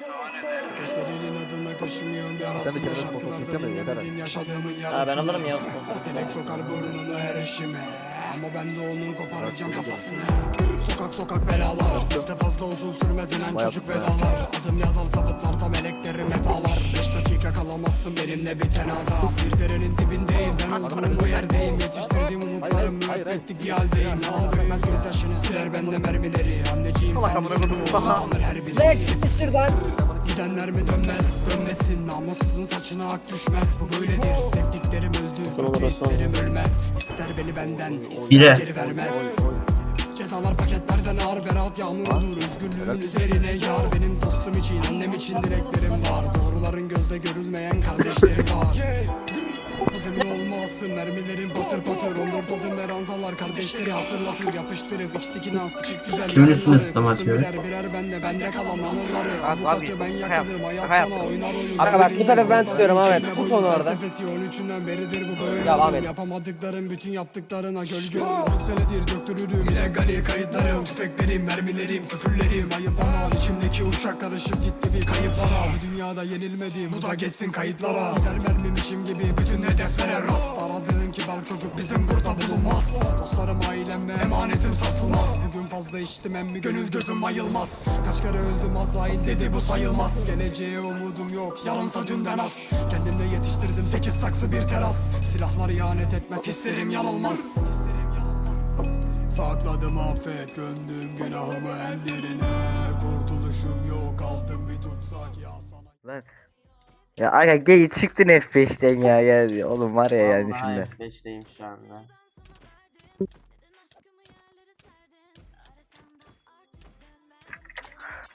Gösterinin adına koşmuyorum yarasına kendine şarkılarda dinlemediğin yaşadığımın Ha yarasına ben alırım ya. Dilek sokar burnunu her işime Ama ben de onun koparacağım kafasını. Sokak sokak belalar. Bizde fazla uzun sürmez inen Bayağı çocuk vedalar. Adım yazar sabıtlarda meleklerim hep ağlar. Beş dakika kalamazsın benimle bir tenada. Bir umutlarım müebbetlik bir haldeyim Yalan dökmez gözyaşını siler. Bende mermileri Anneciğim sen yüzünü unutanır her biri. Gidenler mi dönmez? Dönmesin. Namussuzun saçına ak düşmez. Bu böyledir. Sevdiklerim öldü. Kötü isterim ölmez. İster beni benden ister geri vermez. Cezalar paketlerden ağır berat yağmurudur Özgürlüğün üzerine yar Benim dostum için annem için dileklerim var. Doğruların gözle görülmeyen kardeşleri var Olmasın mermilerin patır patır. Onur tadım ve ranzalar kardeşleri hatırlatır. Yapıştırıp içtik inan sıçık güzel Kimin üstüne Kustum atıyor? birer birer bende bende kalan anıları. Abi, Avukatı ben abi, yakaladım hayat sana oynar oyun. Abi bak, bu sefer ben tutuyorum Ahmet. Tut onu orada. Felsefesi 13'ünden beridir bu böyle. Ahmet. Yapamadıkların bütün yaptıklarına gölge olur senedir döktürürüm. İllegali kayıtlarım Tüfeklerim mermilerim küfürlerim. Ayıp ama içimdeki uşak karışıp gitti bir kayıp bana. Bu dünyada yenilmedim bu da geçsin kayıtlara. Gider mermimişim gibi bütün Bugün fazla içtim emmi gönül gözüm ayılmaz. Kaç kere öldüm Azrail dedi bu sayılmaz. Geleceğe umudum yok yarınsa dünden az. Kendimle yetiştirdim sekiz saksı bir teras. Silahlar ihanet etmez hislerim yanılmaz. Sakladım affet. Gömdüm günahımı en derine. Kurtuluşum yok aldım bir tutsak ya sana. Lan. Ya aga gel çıktın F5'ten ya gel. Oğlum var ya yani şimdi. 5'teyim şu anda.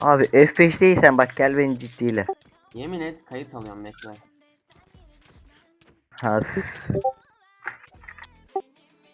Abi F5'teysen bak gel beni ciddiyle. Yemin et kayıt alıyorum bekle. Ha. s-